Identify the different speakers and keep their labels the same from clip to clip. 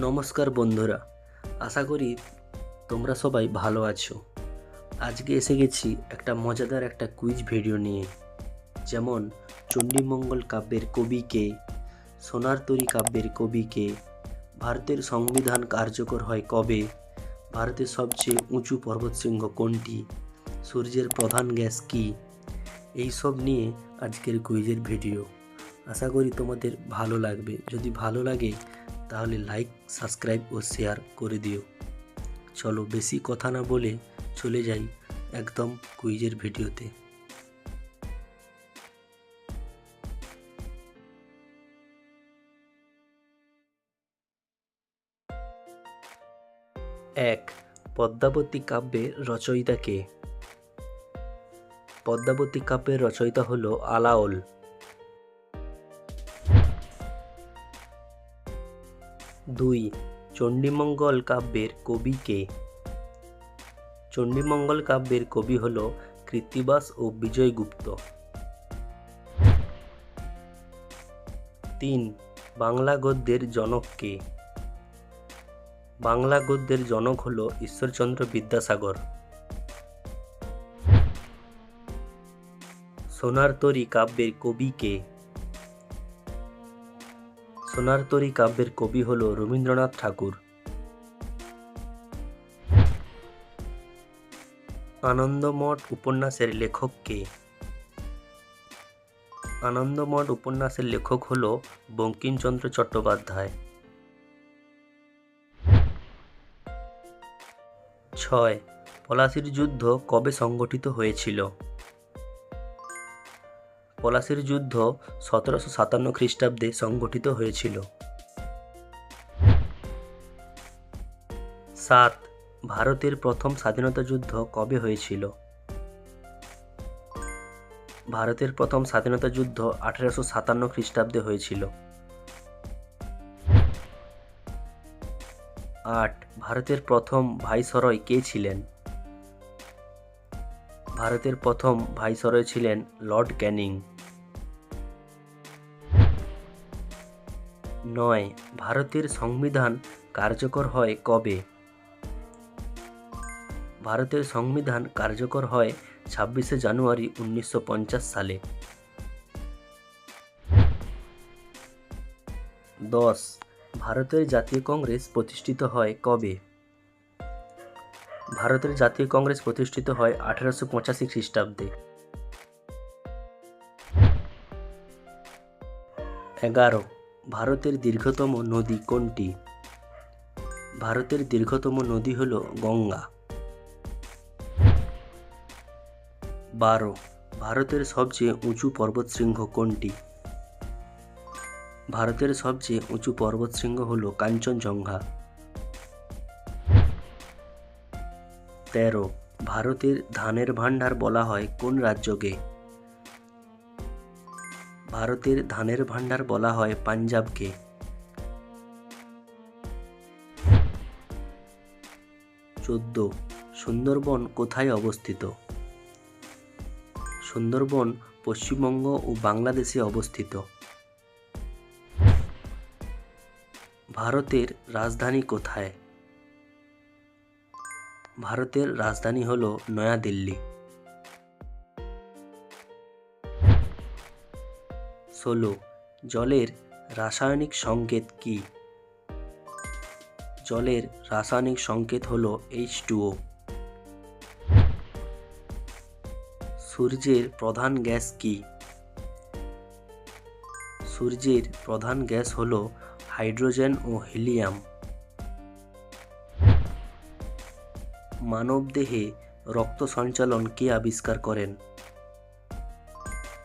Speaker 1: নমস্কার বন্ধুরা, আশা করি তোমরা সবাই ভালো আছো। আজকে এসে গেছি একটা মজাদার একটা কুইজ ভিডিও নিয়ে। যেমন, চণ্ডীমঙ্গল কাব্যের কবি কে, সোনার তরী কাব্যের কবি কে, ভারতের সংবিধান কার্যকর হয় কবে, ভারতের সবচেয়ে উঁচু পর্বতশৃঙ্গ কোনটি, সূর্যের প্রধান গ্যাস কী এইসব নিয়ে আজকের কুইজের ভিডিও আশা করি তোমাদের ভালো লাগবে। যদি ভালো লাগে, তাহলে লাইক সাবস্ক্রাইব ও শেয়ার করে দিও। চলো বেশি কথা না বলে চলে যাই একদম কুইজের ভিডিওতে। এক, পদ্মাবতী কাব্যের রচয়িতা কে? পদ্মাবতী কাব্যের রচয়িতা হলো আলাওল। দুই, চণ্ডীমঙ্গল কাব্যের কবি কে? চণ্ডীমঙ্গল কাব্যের কবি হল কৃত্তিবাস ও বিজয়গুপ্ত। তিন, বাংলা গদ্যের জনক কে? বাংলা গদ্যের জনক হল ঈশ্বরচন্দ্র বিদ্যাসাগর। সোনার তরী কাব্যের কবি কে? সোনার তরী কাব্যের কবি হল রবীন্দ্রনাথ ঠাকুর। আনন্দমঠ উপন্যাসের লেখক কে? আনন্দমঠ উপন্যাসের লেখক হল বঙ্কিমচন্দ্র চট্টোপাধ্যায়। ছয়, পলাশির যুদ্ধ কবে সংগঠিত হয়েছিল? পলাশির যুদ্ধ সতেরোশো সাতান্ন খ্রিস্টাব্দে সংগঠিত হয়েছিল। সাত, ভারতের প্রথম স্বাধীনতা যুদ্ধ কবে হয়েছিল? ভারতের প্রথম স্বাধীনতা যুদ্ধ আঠেরোশো সাতান্ন খ্রিস্টাব্দে হয়েছিল। আট, ভারতের প্রথম ভাইসরয় কে ছিলেন? ভারতের প্রথম ভাইসরয় ছিলেন লর্ড ক্যানিং। নয়, ভারতের সংবিধান কার্যকর হয় কবে? ভারতের সংবিধান কার্যকর হয় ছাব্বিশে জানুয়ারি উনিশশো পঞ্চাশ সালে। দশ, ভারতের জাতীয় কংগ্রেস প্রতিষ্ঠিত হয় কবে? ভারতের জাতীয় কংগ্রেস প্রতিষ্ঠিত হয় আঠারোশো পঁচাশি খ্রিস্টাব্দে। এগারো ভারতের দীর্ঘতম নদী কোনটি? ভারতের দীর্ঘতম নদী হল গঙ্গা। বারো, ভারতের সবচেয়ে উঁচু পর্বতশৃঙ্গ কোনটি? ভারতের সবচেয়ে উঁচু পর্বতশৃঙ্গ হল কাঞ্চনজঙ্ঘা। তেরো, ভারতের ধানের ভাণ্ডার বলা হয় কোন রাজ্যকে? ভারতের ধানের ভাণ্ডার বলা হয় পাঞ্জাবকে। চোদ্দ, সুন্দরবন কোথায় অবস্থিত? সুন্দরবন পশ্চিমবঙ্গ ও বাংলাদেশে অবস্থিত। ভারতের রাজধানী কোথায়? ভারতের রাজধানী হল নয়াদিল্লি। ষোলো। জলের রাসায়নিক সংকেত কি? জলের রাসায়নিক সংকেত হল এইচ টুও সূর্যের প্রধান গ্যাস কি? সূর্যের প্রধান গ্যাস হল হাইড্রোজেন ও হিলিয়াম। মানবদেহে রক্ত সঞ্চালন কে আবিষ্কার করেন?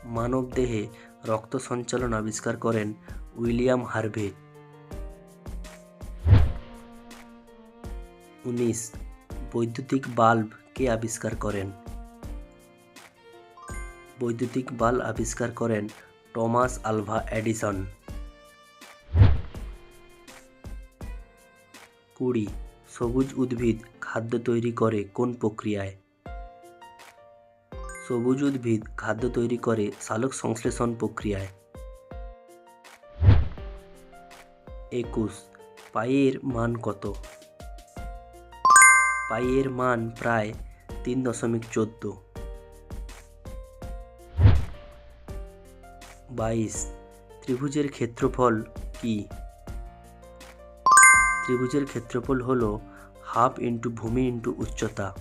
Speaker 1: মানবদেহে রক্ত সঞ্চালন আবিষ্কার করেন উইলিয়াম হার্ভে। উনিশ, বৈদ্যুতিক বাল্ব কে আবিষ্কার করেন? বৈদ্যুতিক বাল্ব আবিষ্কার করেন টমাস আলভা এডিসন। কুড়ি, সবুজ উদ্ভিদ খাদ্য তৈরি করে কোন প্রক্রিয়ায়? সবুজ উদ্ভিদ খাদ্য তৈরি করে সালোক সংশ্লেষণ প্রক্রিয়ায়। একুশ পায়ের মান কত? পায়ের মান প্রায় তিন দশমিক চোদ্দ। বাইশ, ত্রিভুজের ক্ষেত্রফল কি? ত্রিভুজের ক্ষেত্রফল হল হাফ ইন্টু ভূমি ইন্টু উচ্চতা।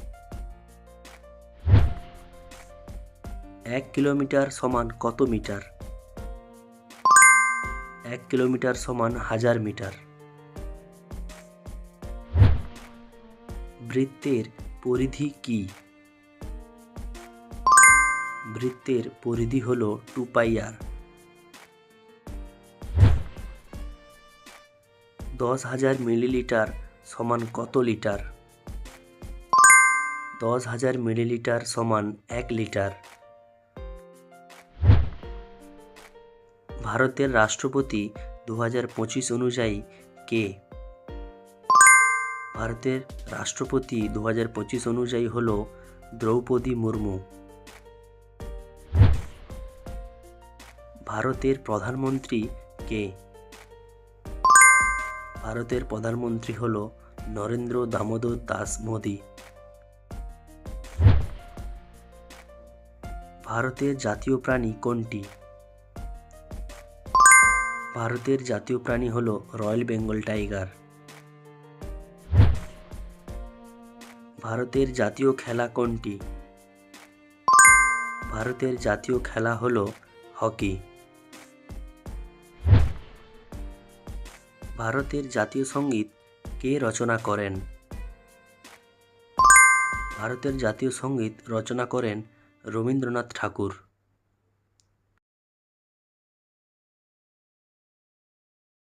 Speaker 1: এক কিলোমিটার সমান কত মিটার? এক কিলোমিটার সমান হাজার মিটার। বৃত্তের পরিধি কি? বৃত্তের পরিধি হল টু পাই আর। দশ হাজার মিলিলিটার সমান কত লিটার? দশ হাজার মিলিলিটার সমান এক লিটার। ভারতের রাষ্ট্রপতি দু হাজার পঁচিশ অনুযায়ী কে? ভারতের রাষ্ট্রপতি দু হাজার পঁচিশ অনুযায়ী হল দ্রৌপদী মুর্মু। ভারতের প্রধানমন্ত্রী কে? ভারতের প্রধানমন্ত্রী হল নরেন্দ্র দামোদর দাস মোদি। ভারতের জাতীয় প্রাণী কোনটি? ভারতের জাতীয় প্রাণী হল রয়্যাল বেঙ্গল টাইগার। ভারতের জাতীয় খেলা কোনটি? ভারতের জাতীয় খেলা হল হকি। ভারতের জাতীয় সংগীত কে রচনা করেন? ভারতের জাতীয় সংগীত রচনা করেন রবীন্দ্রনাথ ঠাকুর।